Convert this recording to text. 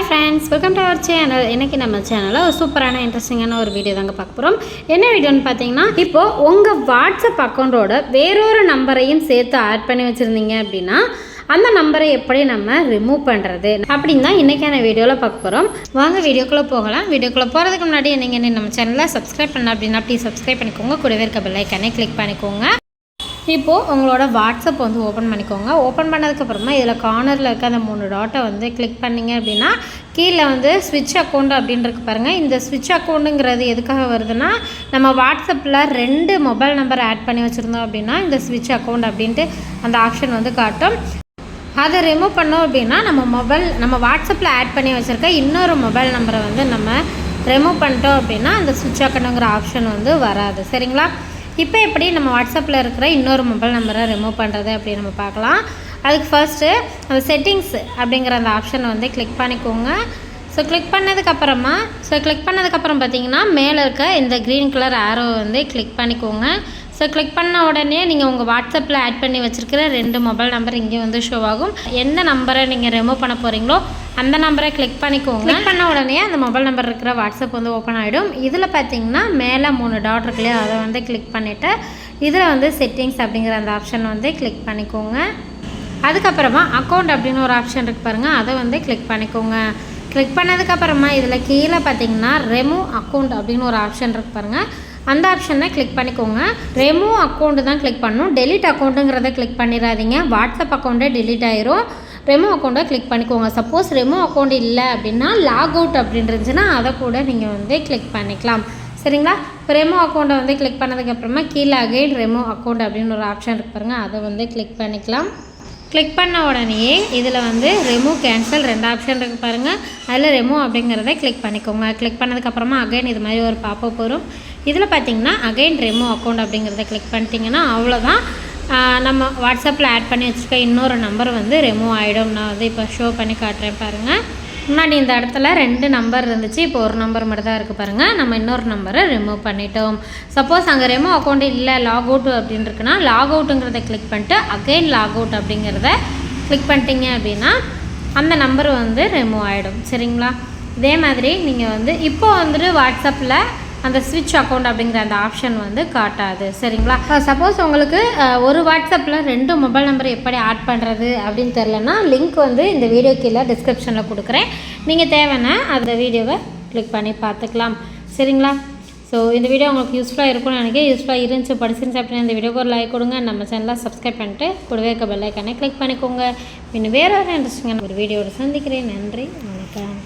Hi friends welcome to our channel இன்னைக்கு நம்ம சேனலில் ஒரு சூப்பரான இன்ட்ரெஸ்டிங்கான ஒரு வீடியோ தாங்க பார்க்க போகிறோம் என்ன வீடியோன்னு பார்த்தீங்கன்னா இப்போது உங்கள் வாட்ஸ்அப் அக்கௌண்ட்டோட வேறொரு நம்பரையும் சேர்த்து ஆட் பண்ணி வச்சுருந்தீங்க அப்படின்னா அந்த நம்பரை எப்படி நம்ம ரிமூவ் பண்ணுறது அப்படின்னு தான் இன்றைக்கான வீடியோவில் பார்க்க போகிறோம் வாங்க வீடியோக்குள்ளே போகலாம். வீடியோக்குள்ளே போகிறதுக்கு முன்னாடி நீங்கள் நம்ம சேனலை சப்ஸ்கிரைப் பண்ணலாம் அப்படின்னா ப்ளீஸ் சப்ஸ்கிரைப் பண்ணிக்கோங்க. கூடவே இருக்க பெல் கிளிக் பண்ணிக்கோங்க. இப்போது உங்களோட வாட்ஸ்அப் வந்து ஓப்பன் பண்ணிக்கோங்க. ஓப்பன் பண்ணதுக்கப்புறமா இதில் கார்னரில் இருக்க அந்த மூணு டாட்டை வந்து கிளிக் பண்ணீங்க அப்படின்னா கீழே வந்து ஸ்விட்ச் அக்கௌண்ட் அப்படின்றது பாருங்கள் இந்த ஸ்விட்ச் அக்கௌண்ட்டுங்கிறது எதுக்காக வருதுன்னா நம்ம வாட்ஸ்அப்பில் ரெண்டு மொபைல் நம்பர் ஆட் பண்ணி வச்சுருந்தோம் அப்படின்னா இந்த ஸ்விட்ச் அக்கௌண்ட் அப்படின்ட்டு அந்த ஆப்ஷன் வந்து காட்டும். அதை ரிமூவ் பண்ணோம் அப்படின்னா நம்ம மொபைல் நம்ம வாட்ஸ்அப்பில் ஆட் பண்ணி வச்சுருக்க இன்னொரு மொபைல் நம்பரை வந்து நம்ம ரிமூவ் பண்ணிட்டோம் அப்படின்னா அந்த ஸ்விட்ச் அக்கௌண்ட்டுங்கிற ஆப்ஷன் வந்து வராது. சரிங்களா? இப்போ எப்படி நம்ம வாட்ஸ்அப்பில் இருக்கிற இன்னொரு மொபைல் நம்பரை ரிமூவ் பண்ணுறது அப்படின்னு நம்ம பார்க்கலாம். அதுக்கு ஃபர்ஸ்ட்டு அந்த செட்டிங்ஸ் அப்படிங்கிற அந்த ஆப்ஷனை வந்து கிளிக் பண்ணிக்கோங்க. ஸோ கிளிக் பண்ணதுக்கப்புறமா ஸோ கிளிக் பண்ணதுக்கப்புறம் பார்த்தீங்கன்னா மேலே இருக்க இந்த க்ரீன் கலர் ஆரோ வந்து கிளிக் பண்ணிக்கோங்க. ஸோ கிளிக் பண்ண உடனே நீங்கள் உங்கள் வாட்ஸ்அப்பில் ஆட் பண்ணி வச்சுருக்கிற ரெண்டு மொபைல் நம்பர் இங்கே வந்து ஷோ ஆகும். எந்த நம்பரை நீங்கள் ரிமூவ் பண்ண போகிறீங்களோ அந்த நம்பரை கிளிக் பண்ணிக்கோங்க. கிளிக் பண்ண உடனே அந்த மொபைல் நம்பர் இருக்கிற வாட்ஸ்அப் வந்து ஓப்பன் ஆகிடும் இதில் பார்த்தீங்கன்னா மேலே மூணு டாட் இருக்குல்லையோ அதை வந்து கிளிக் பண்ணிவிட்டு இதில் வந்து செட்டிங்ஸ் அப்படிங்கிற அந்த ஆப்ஷன் வந்து கிளிக் பண்ணிக்கோங்க. அதுக்கப்புறமா அக்கௌண்ட் அப்படின்னு ஒரு ஆப்ஷன் இருக்குது பாருங்கள் அதை வந்து கிளிக் பண்ணிக்கோங்க. கிளிக் பண்ணதுக்கப்புறமா இதில் கீழே பார்த்தீங்கன்னா ரெமூவ் அக்கௌண்ட் அப்படின்னு ஒரு ஆப்ஷன் இருக்குது பாருங்கள் அந்த ஆப்ஷனை கிளிக் பண்ணிக்கோங்க. ரெமூவ் அக்கௌண்ட்டு தான் கிளிக் பண்ணணும் டெலிட் அக்கௌண்ட்டுங்கிறத கிளிக் பண்ணிடாதீங்க வாட்ஸ்அப் அக்கௌண்ட்டே டெலிட் ஆயிரும். ரெமூவ் அக்கௌண்ட்டை கிளிக் பண்ணிக்கோங்க. சப்போஸ் ரெமூவ் அக்கௌண்ட் இல்லை அப்படின்னா லாக் அவுட் அப்படின்னு இருந்துச்சுன்னா அதை கூட நீங்கள் வந்து கிளிக் பண்ணிக்கலாம். சரிங்களா? இப்போ ரெமோ அக்கௌண்ட்டை வந்து கிளிக் பண்ணதுக்கப்புறமா கீழே அகைன் ரெமோ அக்கௌண்ட் அப்படின்னு ஒரு ஆப்ஷன் இருக்கு பாருங்கள் அதை வந்து கிளிக் பண்ணிக்கலாம். கிளிக் பண்ண உடனேயே இதில் வந்து ரெமூவ் கேன்சல் ரெண்டு ஆப்ஷன் இருக்குது பாருங்கள் அதில் ரெமூவ் அப்படிங்கிறத கிளிக் பண்ணிக்கோங்க. கிளிக் பண்ணதுக்கப்புறமா அகைன் இது மாதிரி ஒரு பாப்பப் வரும். இதில் பார்த்தீங்கன்னா அகைன் ரிமூவ் அக்கௌண்ட் அப்படிங்கிறத கிளிக் பண்ணிட்டீங்கன்னா அவ்வளோதான் நம்ம வாட்ஸ்அப்பில் ஆட் பண்ணி வச்சுருக்க இன்னொரு நம்பர் வந்து ரிமூவ் ஆகிடும் நான் வந்து இப்போ ஷோ பண்ணி காட்டுறேன் பாருங்கள் முன்னாடி இந்த இடத்துல ரெண்டு நம்பர் இருந்துச்சு. இப்போ ஒரு நம்பர் மட்டும் தான் இருக்குது பாருங்கள் நம்ம இன்னொரு நம்பரை ரிமூவ் பண்ணிட்டோம். சப்போஸ் அங்கே ரிமோ அக்கௌண்ட் இல்லை லாக் அவுட் அப்படின்னு இருக்குன்னா லாக் அவுட்டுங்கிறத கிளிக் பண்ணிட்டு அகைன் லாக் அவுட் அப்படிங்கிறத கிளிக் பண்ணிட்டீங்க அப்படின்னா அந்த நம்பர் வந்து ரிமூவ் ஆகிடும் சரிங்களா? இதே மாதிரி நீங்கள் வந்து இப்போ வந்துட்டு வாட்ஸ்அப்பில் அந்த ஸ்விட்ச் அக்கௌண்ட் அப்படிங்கிற அந்த ஆப்ஷன் வந்து காட்டாது. சரிங்களா? சப்போஸ் உங்களுக்கு ஒரு வாட்ஸ்அப்பில் ரெண்டு மொபைல் நம்பர் எப்படி ஆட் பண்ணுறது அப்படின்னு தெரிலனா லிங்க் வந்து இந்த வீடியோ கீழே டிஸ்கிரிப்ஷனில் கொடுக்குறேன். நீங்கள் தேவைன்னா அந்த வீடியோவை கிளிக் பண்ணி பார்த்துக்கலாம். சரிங்களா? ஸோ இந்த வீடியோ உங்களுக்கு யூஸ்ஃபுல்லாக இருக்கும்னு நினைக்கிறேன். யூஸ்ஃபுல்லாக இருந்துச்சு படிச்சிருந்துச்சு அப்படின்னா இந்த வீடியோக்கு ஒரு லைக் கொடுங்க. நம்ம சேனலை சப்ஸ்கிரைப் பண்ணிட்டு கூடவே இருக்க பெல்லைக்கானே கிளிக் பண்ணிக்கோங்க. இன்னும் வேறு ஒரு இன்ட்ரெஸ்டிங்கான ஒரு வீடியோட சந்திக்கிறேன். நன்றி வணக்கம்.